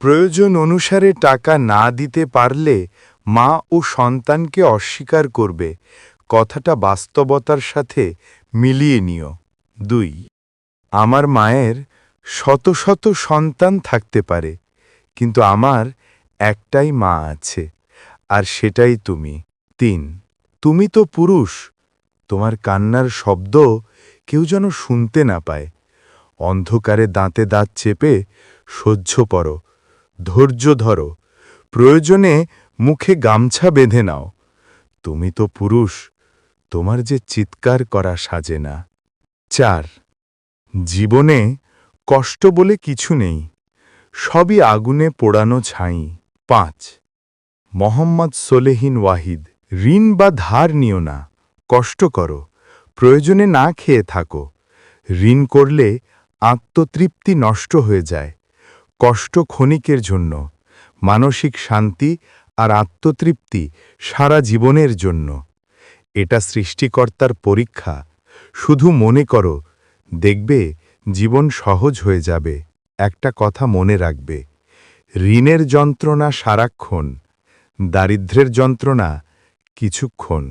প্রয়োজন অনুসারে টাকা না দিতে পারলে মা ও সন্তানকে অস্বীকার করবে। কথাটা বাস্তবতার সাথে মিলিয়ে নিও। দুই, আমার মায়ের শত শত সন্তান থাকতে পারে, কিন্তু আমার একটাই মা আছে, আর সেটাই তুমি। তিন, তুমি তো পুরুষ, তোমার কান্নার শব্দ কেউ যেন শুনতে না পায়। অন্ধকারে দাঁতে দাঁত চেপে সহ্য পড়ো ধৈর্য ধরো। প্রয়োজনে মুখে গামছা বেঁধে নাও। তুমি তো পুরুষ, তোমার যে চিৎকার করা সাজে না। চার, জীবনে কষ্ট বলে কিছু নেই, সবই আগুনে পোড়ানো ছাই। পাঁচ, মোহাম্মদ সোলেহিন ওয়াহিদ, ঋণ বা ধার নিও না, কষ্ট করো, প্রয়োজনে না খেয়ে থাকো। ঋণ করলে আত্মতৃপ্তি নষ্ট হয়ে যায়। কষ্ট ক্ষণিকের জন্য, মানসিক শান্তি আর আত্মতৃপ্তি সারা জীবনের জন্য। এটা সৃষ্টিকর্তার পরীক্ষা। শুধু মনে করো, দেখবে জীবন সহজ হয়ে যাবে। একটা কথা মনে রাখবে। ঋণের যন্ত্রণা সারাক্ষণ, দারিদ্র্যের যন্ত্রণা কিছুক্ষণ।